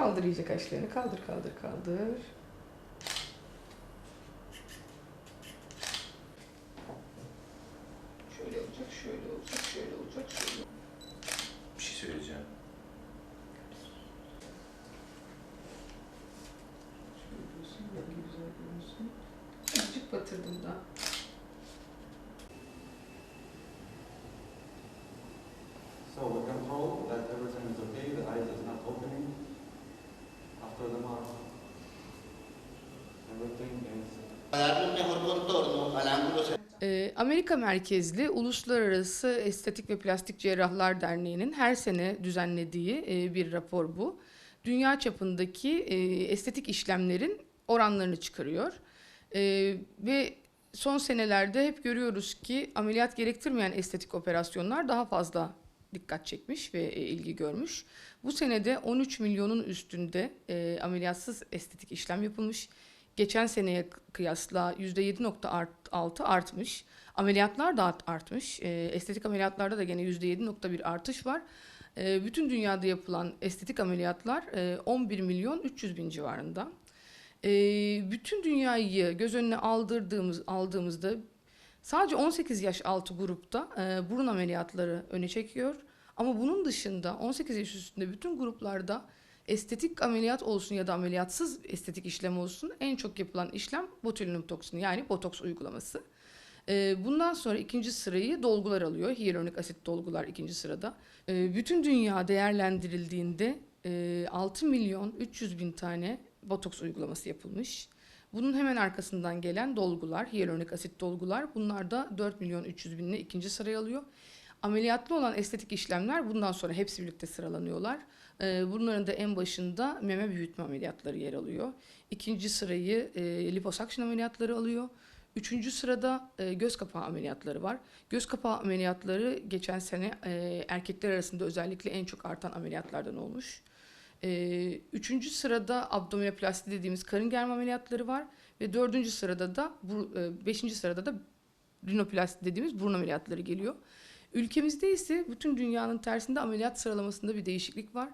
Kaldır iyice kaşlarını. Kaldır kaldır kaldır. Şöyle olacak, şöyle olacak, şöyle olacak, şöyle Bir şey söyleyeceğim. Şöyle dursun, rengi güzel görünsün. Azıcık batırdım da. Amerika merkezli Uluslararası Estetik ve Plastik Cerrahlar Derneği'nin her sene düzenlediği e, bir rapor bu. Dünya çapındaki e, estetik işlemlerin oranlarını çıkarıyor. E, ve son senelerde hep görüyoruz ki ameliyat gerektirmeyen estetik operasyonlar daha fazla dikkat çekmiş ve ilgi görmüş. Bu senede 13 milyonun üstünde ameliyatsız estetik işlem yapılmış. Geçen seneye kıyasla %7.6 artmış. Ameliyatlar da art- artmış. E, estetik ameliyatlarda da gene %7.1 artış var. E, bütün dünyada yapılan estetik ameliyatlar e, 11 milyon 300 bin civarında. E, bütün dünyayı göz önüne aldırdığımız aldığımızda sadece 18 yaş altı grupta e, burun ameliyatları öne çekiyor. Ama bunun dışında 18 yaş üstünde bütün gruplarda estetik ameliyat olsun ya da ameliyatsız estetik işlem olsun en çok yapılan işlem botulinum toksini yani botoks uygulaması. Ee, Bundan sonra ikinci sırayı dolgular alıyor. Hyaluronik asit dolgular ikinci sırada. Ee, Bütün dünya değerlendirildiğinde e, 6 milyon 300 bin tane botoks uygulaması yapılmış. Bunun hemen arkasından gelen dolgular, hyaluronik asit dolgular bunlar da 4 milyon 300 binle ikinci sırayı alıyor. Ameliyatlı olan estetik işlemler bundan sonra hepsi birlikte sıralanıyorlar. Ee, Bunların da en başında meme büyütme ameliyatları yer alıyor. İkinci sırayı e, liposuction ameliyatları alıyor. Üçüncü sırada e, göz kapağı ameliyatları var. Göz kapağı ameliyatları geçen sene e, erkekler arasında özellikle en çok artan ameliyatlardan olmuş. Üçüncü sırada abdominoplasti dediğimiz karın germe ameliyatları var. Ve dördüncü sırada da, beşinci sırada da rinoplasti dediğimiz burun ameliyatları geliyor. Ülkemizde ise bütün dünyanın tersinde ameliyat sıralamasında bir değişiklik var.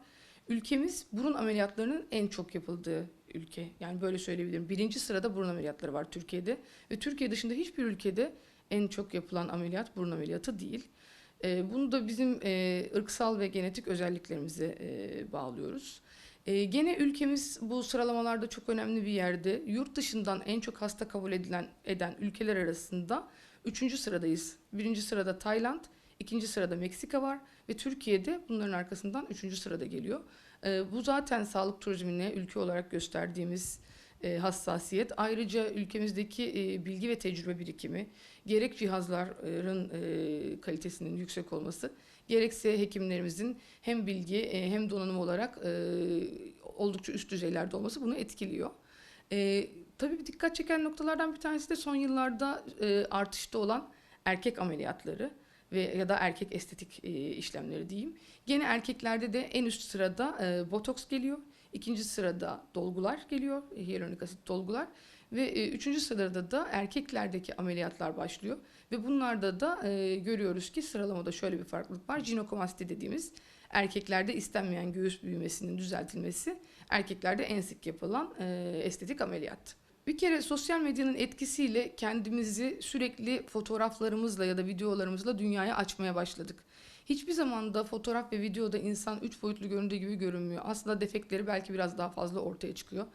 Ülkemiz burun ameliyatlarının en çok yapıldığı ülke. Yani böyle söyleyebilirim. Birinci sırada burun ameliyatları var Türkiye'de. Ve Türkiye dışında hiçbir ülkede en çok yapılan ameliyat burun ameliyatı değil. Ee, bunu da bizim e, ırksal ve genetik özelliklerimize e, bağlıyoruz. E, gene ülkemiz bu sıralamalarda çok önemli bir yerde. Yurt dışından en çok hasta kabul edilen eden ülkeler arasında üçüncü sıradayız. Birinci sırada Tayland, ikinci sırada Meksika var ve Türkiye'de bunların arkasından üçüncü sırada geliyor. E, bu zaten sağlık turizmine ülke olarak gösterdiğimiz e, hassasiyet. Ayrıca ülkemizdeki e, bilgi ve tecrübe birikimi, gerek cihazların e, kalitesinin yüksek olması, gerekse hekimlerimizin hem bilgi e, hem donanım olarak e, oldukça üst düzeylerde olması bunu etkiliyor. E, tabii dikkat çeken noktalardan bir tanesi de son yıllarda e, artışta olan erkek ameliyatları ve ya da erkek estetik e, işlemleri diyeyim. Gene erkeklerde de en üst sırada e, botoks geliyor. İkinci sırada dolgular geliyor, hyaluronik asit dolgular ve e, üçüncü sırada da erkeklerdeki ameliyatlar başlıyor ve bunlarda da e, görüyoruz ki sıralamada şöyle bir farklılık var. Jinokomasti dediğimiz erkeklerde istenmeyen göğüs büyümesinin düzeltilmesi, erkeklerde en sık yapılan e, estetik ameliyat. Bir kere sosyal medyanın etkisiyle kendimizi sürekli fotoğraflarımızla ya da videolarımızla dünyaya açmaya başladık. Hiçbir zaman da fotoğraf ve videoda insan üç boyutlu göründüğü gibi görünmüyor. Aslında defektleri belki biraz daha fazla ortaya çıkıyor.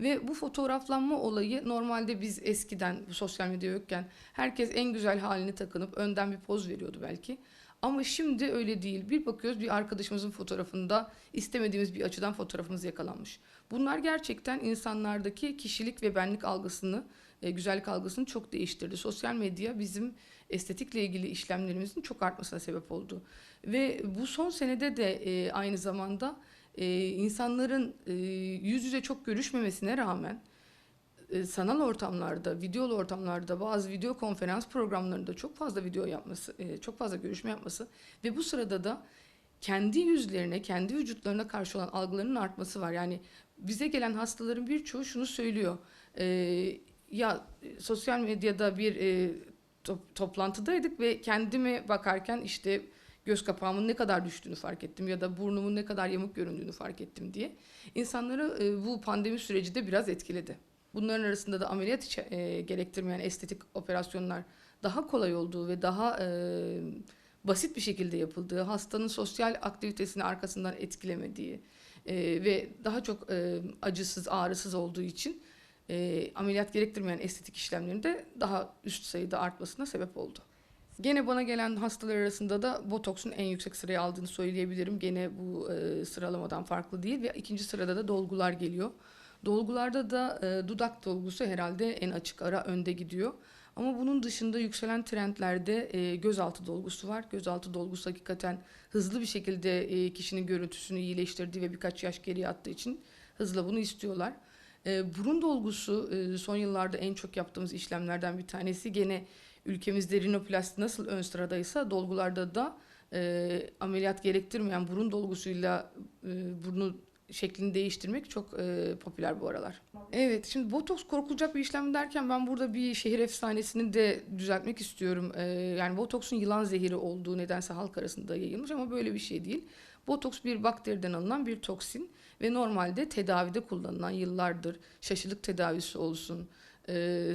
Ve bu fotoğraflanma olayı normalde biz eskiden sosyal medya yokken herkes en güzel halini takınıp önden bir poz veriyordu belki. Ama şimdi öyle değil. Bir bakıyoruz bir arkadaşımızın fotoğrafında istemediğimiz bir açıdan fotoğrafımız yakalanmış. Bunlar gerçekten insanlardaki kişilik ve benlik algısını, e, güzellik algısını çok değiştirdi. Sosyal medya bizim estetikle ilgili işlemlerimizin çok artmasına sebep oldu. Ve bu son senede de e, aynı zamanda e, insanların e, yüz yüze çok görüşmemesine rağmen e, sanal ortamlarda, videolu ortamlarda, bazı video konferans programlarında çok fazla video yapması, e, çok fazla görüşme yapması ve bu sırada da kendi yüzlerine, kendi vücutlarına karşı olan algılarının artması var. Yani bize gelen hastaların birçoğu şunu söylüyor. E, ya e, sosyal medyada bir e, top- toplantıdaydık ve kendime bakarken işte göz kapağımın ne kadar düştüğünü fark ettim ya da burnumun ne kadar yamuk göründüğünü fark ettim diye. İnsanları e, bu pandemi süreci de biraz etkiledi. Bunların arasında da ameliyat içe- e, gerektirmeyen estetik operasyonlar daha kolay olduğu ve daha e, basit bir şekilde yapıldığı, hastanın sosyal aktivitesini arkasından etkilemediği e, ve daha çok e, acısız, ağrısız olduğu için e, ameliyat gerektirmeyen estetik işlemlerin de daha üst sayıda artmasına sebep oldu. Gene bana gelen hastalar arasında da botoksun en yüksek sırayı aldığını söyleyebilirim. Gene bu e, sıralamadan farklı değil ve ikinci sırada da dolgular geliyor. Dolgularda da e, dudak dolgusu herhalde en açık ara önde gidiyor. Ama bunun dışında yükselen trendlerde e, gözaltı dolgusu var. Gözaltı dolgusu hakikaten hızlı bir şekilde e, kişinin görüntüsünü iyileştirdiği ve birkaç yaş geriye attığı için hızla bunu istiyorlar. E, burun dolgusu e, son yıllarda en çok yaptığımız işlemlerden bir tanesi. Gene ülkemizde rinoplasti nasıl ön sıradaysa dolgularda da e, ameliyat gerektirmeyen burun dolgusuyla e, burnu şeklini değiştirmek çok e, popüler bu aralar. Evet, şimdi botoks korkulacak bir işlem derken ben burada bir şehir efsanesini de düzeltmek istiyorum. E, yani botoksun yılan zehiri olduğu nedense halk arasında yayılmış ama böyle bir şey değil. Botoks bir bakteriden alınan bir toksin ve normalde tedavide kullanılan yıllardır şaşılık tedavisi olsun, e, e,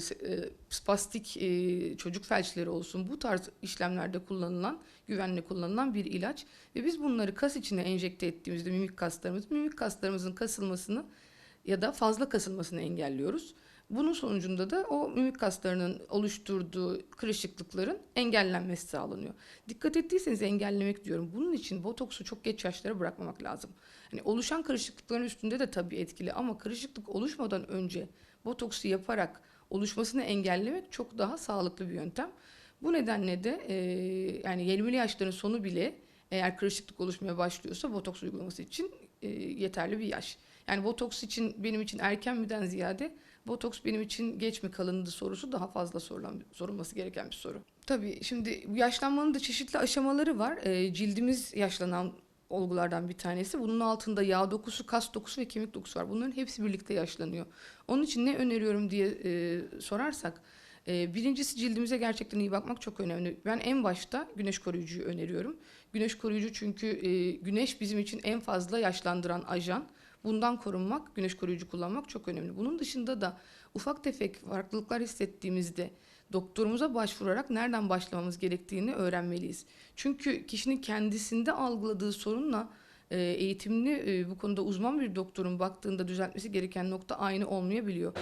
spastik e, çocuk felçleri olsun bu tarz işlemlerde kullanılan, güvenle kullanılan bir ilaç. Ve biz bunları kas içine enjekte ettiğimizde mimik kaslarımız, mimik kaslarımızın kasılmasını ya da fazla kasılmasını engelliyoruz. Bunun sonucunda da o mimik kaslarının oluşturduğu kırışıklıkların engellenmesi sağlanıyor. Dikkat ettiyseniz engellemek diyorum. Bunun için botoksu çok geç yaşlara bırakmamak lazım. Hani oluşan kırışıklıkların üstünde de tabii etkili ama kırışıklık oluşmadan önce botoksu yaparak oluşmasını engellemek çok daha sağlıklı bir yöntem. Bu nedenle de e, yani 20'li yaşların sonu bile eğer kırışıklık oluşmaya başlıyorsa botoks uygulaması için e, yeterli bir yaş. Yani botoks için benim için erken miden ziyade botoks benim için geç mi kalındı sorusu daha fazla sorulan, sorulması gereken bir soru. Tabii şimdi yaşlanmanın da çeşitli aşamaları var. E, cildimiz yaşlanan olgulardan bir tanesi. Bunun altında yağ dokusu, kas dokusu ve kemik dokusu var. Bunların hepsi birlikte yaşlanıyor. Onun için ne öneriyorum diye e, sorarsak, e, birincisi cildimize gerçekten iyi bakmak çok önemli. Ben en başta güneş koruyucuyu öneriyorum. Güneş koruyucu çünkü e, güneş bizim için en fazla yaşlandıran ajan. Bundan korunmak, güneş koruyucu kullanmak çok önemli. Bunun dışında da ufak tefek farklılıklar hissettiğimizde doktorumuza başvurarak nereden başlamamız gerektiğini öğrenmeliyiz. Çünkü kişinin kendisinde algıladığı sorunla e, eğitimli e, bu konuda uzman bir doktorun baktığında düzeltmesi gereken nokta aynı olmayabiliyor.